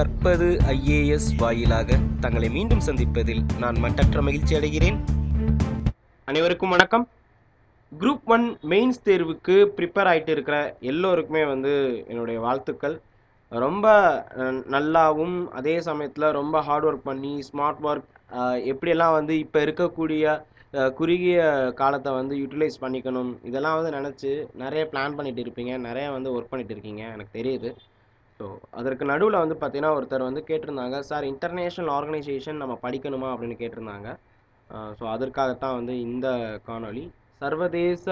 கற்பது ஐஏஎஸ் வாயிலாக தங்களை மீண்டும் சந்திப்பதில் நான் மட்டற்ற மகிழ்ச்சி அடைகிறேன். அனைவருக்கும் வணக்கம். குரூப் ஒன் மெயின்ஸ் தேர்வுக்கு ப்ரிப்பேர் ஆகிட்டு இருக்கிற எல்லோருக்குமே வந்து என்னுடைய வாழ்த்துக்கள். ரொம்ப நல்லாவும் அதே சமயத்தில் ரொம்ப ஹார்ட் ஒர்க் பண்ணி ஸ்மார்ட் ஒர்க் எப்படியெல்லாம் வந்து இப்போ இருக்கக்கூடிய குறுகிய காலத்தை வந்து யூட்டிலைஸ் பண்ணிக்கணும் இதெல்லாம் வந்து நினச்சி நிறைய பிளான் பண்ணிகிட்டு இருப்பீங்க. நிறைய வந்து ஒர்க் பண்ணிகிட்டு இருக்கீங்க எனக்கு தெரியுது. ஸோ அதற்கு நடுவில் வந்து பார்த்தீங்கன்னா ஒருத்தர் வந்து கேட்டிருந்தாங்க சார் இன்டர்நேஷ்னல் ஆர்கனைசேஷன் நம்ம படிக்கணுமா? அப்படின்னு கேட்டிருந்தாங்க. ஸோ அதற்காகத்தான் வந்து இந்த காணொளி. சர்வதேச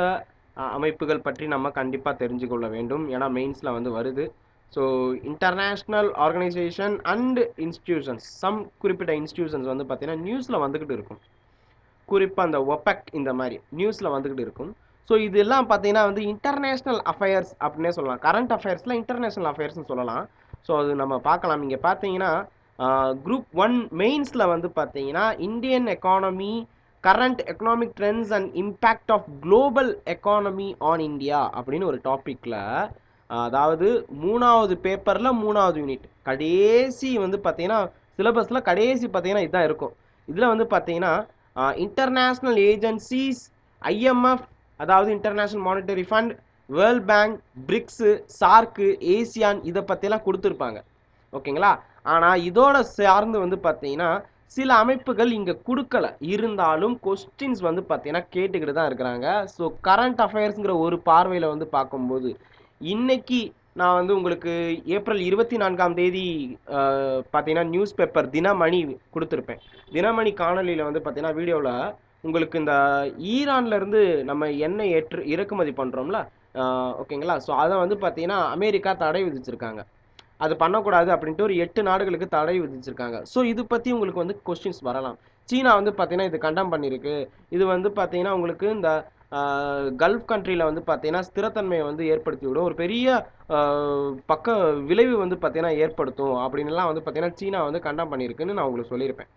அமைப்புகள் பற்றி நம்ம கண்டிப்பாக தெரிஞ்சுக்கொள்ள வேண்டும். ஏன்னா மெயின்ஸில் வந்து வருது. So international organisation and institutions some குறிப்பிட்ட இன்ஸ்டிடியூஷன்ஸ் வந்து பார்த்திங்கன்னா நியூஸில் வந்துக்கிட்டு இருக்கும். குறிப்பாக அந்த ஒபெக் இந்த மாதிரி நியூஸில் வந்துக்கிட்டு இருக்கும். ஸோ இதெல்லாம் பார்த்தீங்கன்னா வந்து இன்டர்நேஷ்னல் அஃபேர்ஸ் அப்படின்னே சொல்லலாம். கரண்ட் அஃபேர்ஸில் இன்டர்நேஷ்னல் அஃபேர்ஸ்னு சொல்லலாம். ஸோ அது நம்ம பார்க்கலாம். இங்கே பார்த்தீங்கன்னா குரூப் ஒன் மெயின்ஸில் வந்து பார்த்தீங்கன்னா Indian economy current economic trends and impact of global economy on India அப்படின்னு ஒரு டாப்பிக்கில் அதாவது மூணாவது பேப்பரில் மூணாவது யூனிட் கடைசி வந்து பார்த்தீங்கன்னா சிலபஸில் கடைசி பார்த்தீங்கன்னா இதுதான் இருக்கும். இதில் வந்து பார்த்தீங்கன்னா இன்டர்நேஷ்னல் ஏஜென்சிஸ் ஐஎம்எஃப் அதாவது international monetary fund world bank BRICS SAARC ASEAN இதை பற்றியெல்லாம் கொடுத்துருப்பாங்க. ஓகேங்களா? ஆனால் இதோட சார்ந்து வந்து பார்த்தீங்கன்னா சில அமைப்புகள் இங்கே கொடுக்கல. இருந்தாலும் கொஸ்டின்ஸ் வந்து பார்த்தீங்கன்னா கேட்டுக்கிட்டு தான் இருக்கிறாங்க. ஸோ கரண்ட் அஃபேர்ஸுங்கிற ஒரு பார்வையில் வந்து பார்க்கும்போது இன்னைக்கு நான் வந்து உங்களுக்கு ஏப்ரல் இருபத்தி நான்காம் தேதி பார்த்தீங்கன்னா நியூஸ் பேப்பர் தினமணி கொடுத்துருப்பேன். தினமணி காணொலியில் வந்து பார்த்தீங்கன்னா வீடியோவில் உங்களுக்கு இந்த ஈரான்ல இருந்து நம்ம எண்ணெய் ஏற்று இறக்குமதி பண்ணுறோம்ல ஓகேங்களா? ஸோ அதை வந்து பார்த்தீங்கன்னா அமெரிக்கா தடை விதிச்சிருக்காங்க. அது பண்ணக்கூடாது அப்படின்ட்டு ஒரு எட்டு நாடுகளுக்கு தடை விதிச்சிருக்காங்க. ஸோ இது பற்றி உங்களுக்கு வந்து கொஸ்டின்ஸ் வரலாம். சீனா வந்து பார்த்தீங்கன்னா இது கண்டம் பண்ணியிருக்கு இது வந்து பார்த்தீங்கன்னா உங்களுக்கு இந்த கல்ஃப் கண்ட்ரியில் வந்து பார்த்தீங்கன்னா ஸ்திரத்தன்மையை வந்து ஏற்படுத்தி விடும். ஒரு பெரிய பக்க விளைவு வந்து பார்த்தீங்கன்னா ஏற்படுத்தும். அப்படின்லாம் வந்து பார்த்தீங்கன்னா சீனா வந்து கண்டம் பண்ணியிருக்குன்னு நான் உங்களுக்கு சொல்லியிருப்பேன்.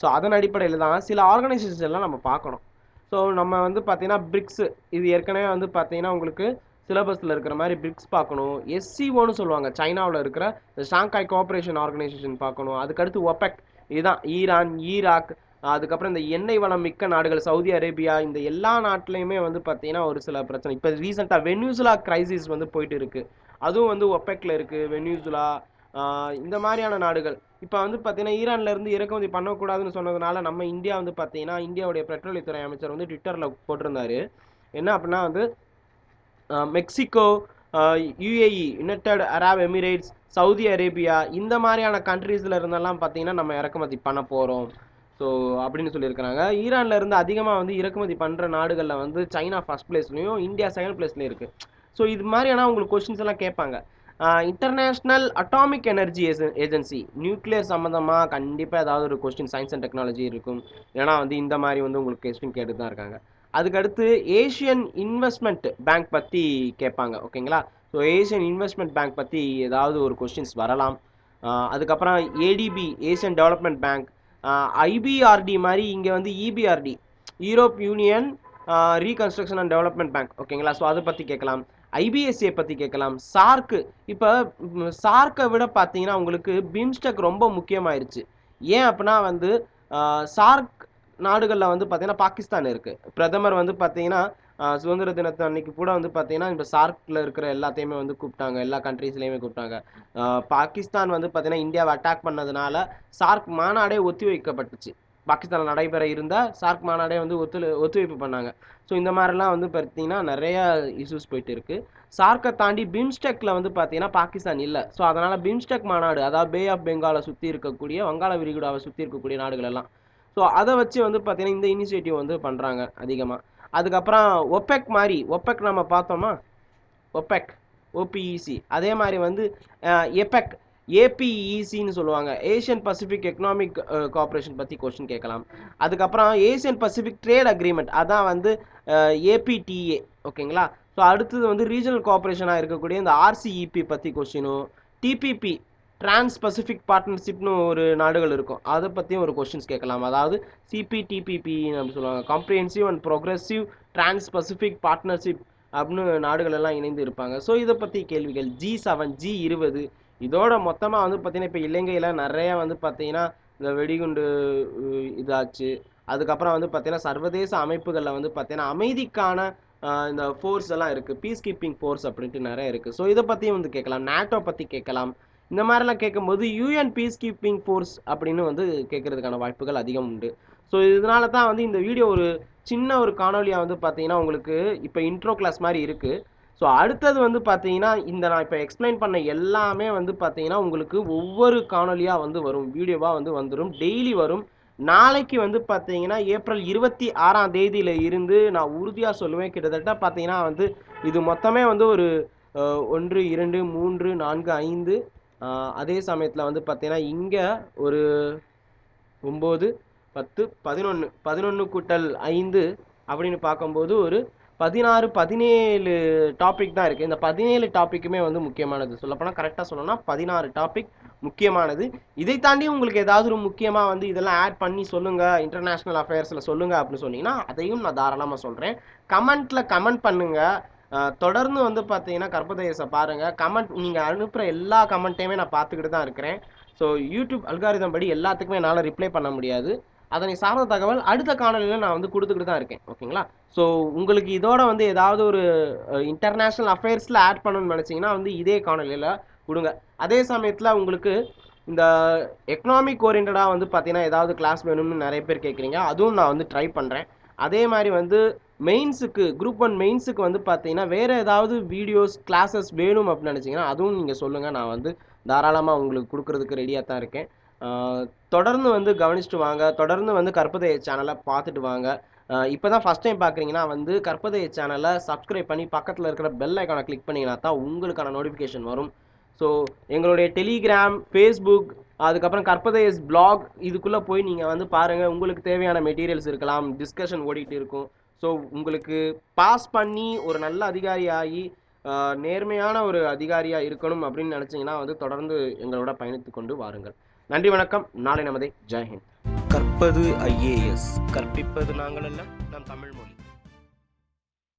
ஸோ அதன் அடிப்படையில் தான் சில ஆர்கனைசேஷன்ஸ் எல்லாம் நம்ம பார்க்கணும். ஸோ நம்ம வந்து பார்த்தீங்கன்னா பிரிக்ஸ் இது ஏற்கனவே வந்து பார்த்தீங்கன்னா உங்களுக்கு சிலபஸில் இருக்கிற மாதிரி பிரிக்ஸ் பார்க்கணும். எஸ்சிஓன்னு சொல்லுவாங்க. சைனாவில் இருக்கிற ஷாங்காய் கோஆப்ரேஷன் ஆர்கனைசேஷன் பார்க்கணும். அதுக்கடுத்து ஒபெக் இதுதான் ஈரான் ஈராக் அதுக்கப்புறம் இந்த எண்ணெய் வளம் மிக்க நாடுகள் சவுதி அரேபியா இந்த எல்லா நாட்டிலையுமே வந்து பார்த்தீங்கன்னா ஒரு சில பிரச்சனை. இப்போ ரீசெண்டாக வெனியூசுலா கிரைசிஸ் வந்து போயிட்டு இருக்குது அதுவும் வந்து ஒப்பெக்கில் இருக்குது வெனியூசுலா இந்த மாதிரியான நாடுகள். இப்போ வந்து பார்த்தீங்கன்னா ஈரான்லேருந்து இறக்குமதி பண்ணக்கூடாதுன்னு சொன்னதுனால நம்ம இந்தியா வந்து பார்த்தீங்கன்னா இந்தியாவுடைய பெட்ரோலியத்துறை அமைச்சர் வந்து ட்விட்டரில் போட்டிருந்தாரு. என்ன அப்படின்னா வந்து Mexico UAE United Arab Emirates Saudi Arabia இந்த மாதிரியான கண்ட்ரீஸில் இருந்தெல்லாம் பார்த்தீங்கன்னா நம்ம இறக்குமதி பண்ண போகிறோம் ஸோ அப்படின்னு சொல்லியிருக்கிறாங்க. ஈரானில் இருந்து அதிகமாக வந்து இறக்குமதி பண்ணுற நாடுகளில் வந்து சைனா ஃபஸ்ட் பிளேஸ்லையும் இந்தியா செகண்ட் பிளேஸ்லையும் இருக்குது ஸோ இது மாதிரியான உங்களுக்கு கொஸ்டின்ஸ் எல்லாம் கேட்பாங்க. International atomic energy agency nuclear சம்மந்தமாக கண்டிப்பாக ஏதாவது ஒரு கொஸ்டின் சயின்ஸ் அண்ட் டெக்னாலஜி இருக்கும். ஏன்னா வந்து இந்த மாதிரி வந்து உங்களுக்கு கொஸ்டின் கேட்டு தான் இருக்காங்க. அதுக்கடுத்து ஏஷியன் இன்வெஸ்ட்மெண்ட் பேங்க் பற்றி கேட்பாங்க ஓகேங்களா? ஸோ ஏஷியன் இன்வெஸ்ட்மெண்ட் பேங்க் பற்றி ஏதாவது ஒரு கொஸ்டின்ஸ் வரலாம். அதுக்கப்புறம் ADB Asian development bank IBRD மாதிரி இங்கே வந்து EBRD Europe union reconstruction and development bank ஓகேங்களா? ஸோ அதை பற்றி கேட்கலாம். ஐபிஎஸ்சியை பற்றி கேட்கலாம். சார்க்கு இப்போ சார்க்கை விட பார்த்தீங்கன்னா உங்களுக்கு பிம்ஸ்டெக் ரொம்ப முக்கியமாயிருச்சு. ஏன் அப்படின்னா வந்து சார்க் நாடுகளில் வந்து பார்த்தீங்கன்னா பாகிஸ்தான் இருக்குது பிரதமர் வந்து பார்த்தீங்கன்னா சுதந்திர தினத்து அன்னைக்கு கூட வந்து பார்த்தீங்கன்னா இப்போ சார்க்கில் இருக்கிற எல்லாத்தையுமே வந்து கூப்பிட்டாங்க எல்லா கண்ட்ரீஸ்லையுமே கூப்பிட்டாங்க பாகிஸ்தான் வந்து பார்த்தீங்கன்னா இந்தியாவை அட்டாக் பண்ணதுனால சார்க் மாநாடே ஒத்தி வைக்கப்பட்டுச்சு. பாகிஸ்தானில் நடைபெற இருந்த சார்க் மாநாடே வந்து ஒத்துழை ஒத்துழைப்பு பண்ணாங்க. ஸோ இந்த மாதிரிலாம் வந்து பார்த்தீங்கன்னா நிறையா இஷ்யூஸ் போயிட்டு இருக்குது சார்க்கை தாண்டி பிம்ஸ்டெக்கில் வந்து பார்த்தீங்கன்னா பாகிஸ்தான் இல்லை. ஸோ அதனால் பிம்ஸ்டெக் மாநாடு அதாவது பே ஆஃப் பெங்காலை சுற்றி இருக்கக்கூடிய வங்காள விரிகுடாவை சுற்றி இருக்கக்கூடிய நாடுகள் எல்லாம். ஸோ அதை வச்சு வந்து பார்த்தீங்கன்னா இந்த இனிஷியேட்டிவ் வந்து பண்ணுறாங்க அதிகமாக அதுக்கப்புறம் ஒப்பெக் மாதிரி ஒப்பெக் நம்ம பார்த்தோமா? ஒப்பெக் ஓபிஇசி அதே மாதிரி வந்து எபெக் ஏபிஇசின்னு சொல்லுவாங்க. ஏஷியன் பசிபிக் எக்கனாமிக் கோஆப்ரேஷன் பற்றி கொஸ்டின் கேட்கலாம். அதுக்கப்புறம் ஏஷியன் பசிபிக் ட்ரேட் அக்ரிமெண்ட் அதான் வந்து ஏபிடிஏ ஓகேங்களா? ஸோ அடுத்தது வந்து ரீஜனல் கோஆப்ரேஷனாக இருக்கக்கூடிய இந்த ஆர்சிஇபி பற்றி கொஸ்டினும் டிபிபி டிரான்ஸ் பசிபிக் பார்ட்னர்ஷிப்னு ஒரு நாடுகள் இருக்கும். அதை பற்றியும் ஒரு கொஸ்டின்ஸ் கேட்கலாம். அதாவது சிபிடிபிபி அப்படின்னு சொல்லுவாங்க. Comprehensive and progressive trans Pacific partnership அப்படின்னு நாடுகள் எல்லாம் இணைந்து இருப்பாங்க. ஸோ இதை பற்றி கேள்விகள் ஜி செவன் ஜி இருபது இதோட மொத்தமாக வந்து பார்த்தீங்கன்னா இப்போ இலங்கையில் நிறைய வந்து பார்த்தீங்கன்னா இந்த வெடிகுண்டு இதாச்சு. அதுக்கப்புறம் வந்து பார்த்தீங்கன்னா சர்வதேச அமைப்புகளில் வந்து பார்த்தீங்கன்னா அமைதிக்கான இந்த ஃபோர்ஸ் எல்லாம் இருக்குது பீஸ் கீப்பிங் ஃபோர்ஸ் அப்படின்ட்டு நிறைய இருக்குது ஸோ இதை பற்றியும் வந்து கேட்கலாம். நேட்டோ பற்றி கேட்கலாம். இந்த மாதிரிலாம் கேட்கும்போது யூஎன் பீஸ் கீப்பிங் ஃபோர்ஸ் அப்படின்னு வந்து கேட்கறதுக்கான வாய்ப்புகள் அதிகம் உண்டு. ஸோ இதனால தான் வந்து இந்த வீடியோ ஒரு சின்ன ஒரு காணொலியாக வந்து பார்த்தீங்கன்னா உங்களுக்கு இப்போ இன்ட்ரோ கிளாஸ் மாதிரி இருக்குது ஸோ அடுத்தது வந்து பார்த்தீங்கன்னா இந்த நான் இப்போ எக்ஸ்பிளைன் பண்ண எல்லாமே வந்து பார்த்தீங்கன்னா உங்களுக்கு ஒவ்வொரு காணொலியாக வந்து வரும் வீடியோவாக வந்து வந்துடும் டெய்லி வரும். நாளைக்கு வந்து பார்த்தீங்கன்னா ஏப்ரல் இருபத்தி ஆறாம் தேதியில் இருந்து நான் உறுதியாக சொல்லுவேன். கிட்டத்தட்ட பார்த்தீங்கன்னா வந்து இது மொத்தமே வந்து ஒரு ஒன்று இரண்டு மூன்று நான்கு ஐந்து அதே சமயத்தில் வந்து பார்த்தீங்கன்னா இங்கே ஒரு ஒம்பது பத்து பதினொன்று பதினொன்று கூட்டல் ஐந்து அப்படின்னு பார்க்கும்போது ஒரு பதினாறு பதினேழு டாபிக் தான் இருக்குது இந்த பதினேழு டாப்பிக்குமே வந்து முக்கியமானது. சொல்லப்போனால் கரெக்டாக சொல்லணும்னா பதினாறு டாபிக் முக்கியமானது. இதை தாண்டி உங்களுக்கு ஏதாவது ஒரு முக்கியமாக வந்து இதெல்லாம் ஆட் பண்ணி சொல்லுங்கள் இன்டர்நேஷ்னல் அஃபேர்ஸில் சொல்லுங்கள் அப்படின்னு சொன்னீங்கன்னா அதையும் நான் தாராளமாக சொல்கிறேன் கமெண்ட்டில் கமெண்ட் பண்ணுங்கள் தொடர்ந்து வந்து பார்த்தீங்கன்னா கர்ப்பதேசை பாருங்கள் கமெண்ட் நீங்கள் அனுப்புகிற எல்லா கமெண்ட்டையுமே நான் பார்த்துக்கிட்டு தான் இருக்கிறேன். ஸோ யூடியூப் அல்காரிதம் படி எல்லாத்துக்குமே என்னால் ரிப்ளை பண்ண முடியாது. அதனை சார்ந்த தகவல் அடுத்த காணொலியில் நான் வந்து கொடுத்துக்கிட்டு தான் இருக்கேன். ஓகேங்களா? ஸோ உங்களுக்கு இதோட வந்து ஏதாவது ஒரு இன்டர்நேஷ்னல் அஃபேர்ஸில் ஆட் பண்ணணும்னு நினச்சிங்கன்னா வந்து இதே காணொலியில் கொடுங்க. அதே சமயத்தில் உங்களுக்கு இந்த எக்கனாமிக் ஓரியன்டாக வந்து பார்த்தீங்கன்னா ஏதாவது கிளாஸ் வேணும்னு நிறைய பேர் கேட்குறீங்க அதுவும் நான் வந்து ட்ரை பண்ணுறேன் அதே மாதிரி வந்து மெயின்ஸுக்கு குரூப் ஒன் மெயின்ஸுக்கு வந்து பார்த்தீங்கன்னா வேறு ஏதாவது வீடியோஸ் கிளாஸஸ் வேணும் அப்படின்னு நினச்சிங்கன்னா அதுவும் நீங்கள் சொல்லுங்கள் நான் வந்து தாராளமாக உங்களுக்கு கொடுக்குறதுக்கு ரெடியாக தான் இருக்கேன். தொடர்ந்து வந்து கவனிச்சுட்டு வாங்க. தொடர்ந்து வந்து கற்பதைய சேனலை பார்த்துட்டு வாங்க. இப்போ தான் ஃபஸ்ட் டைம் பார்க்குறீங்கன்னா வந்து கற்பதைய சேனலை சப்ஸ்கிரைப் பண்ணி பக்கத்தில் இருக்கிற பெல் ஐக்கானை கிளிக் பண்ணிங்கன்னா தான் உங்களுக்கான நோட்டிஃபிகேஷன் வரும். ஸோ எங்களுடைய டெலிகிராம் ஃபேஸ்புக் அதுக்கப்புறம் கற்பதேஸ் பிளாக் இதுக்குள்ளே போய் நீங்கள் வந்து பாருங்கள் உங்களுக்கு தேவையான மெட்டீரியல்ஸ் இருக்கலாம். டிஸ்கஷன் ஓடிட்டு இருக்கும். ஸோ உங்களுக்கு பாஸ் பண்ணி ஒரு நல்ல அதிகாரி ஆகி நேர்மையான ஒரு அதிகாரியாக இருக்கணும் அப்படின்னு நினச்சிங்கன்னா வந்து தொடர்ந்து எங்களோட பயணித்து கொண்டு வாருங்கள். நன்றி வணக்கம். நாளை நமதே. ஜெயஹிந்த் கற்பது ஐஏஎஸ். கற்பிப்பது நாங்கள் அல்ல நம் தமிழ்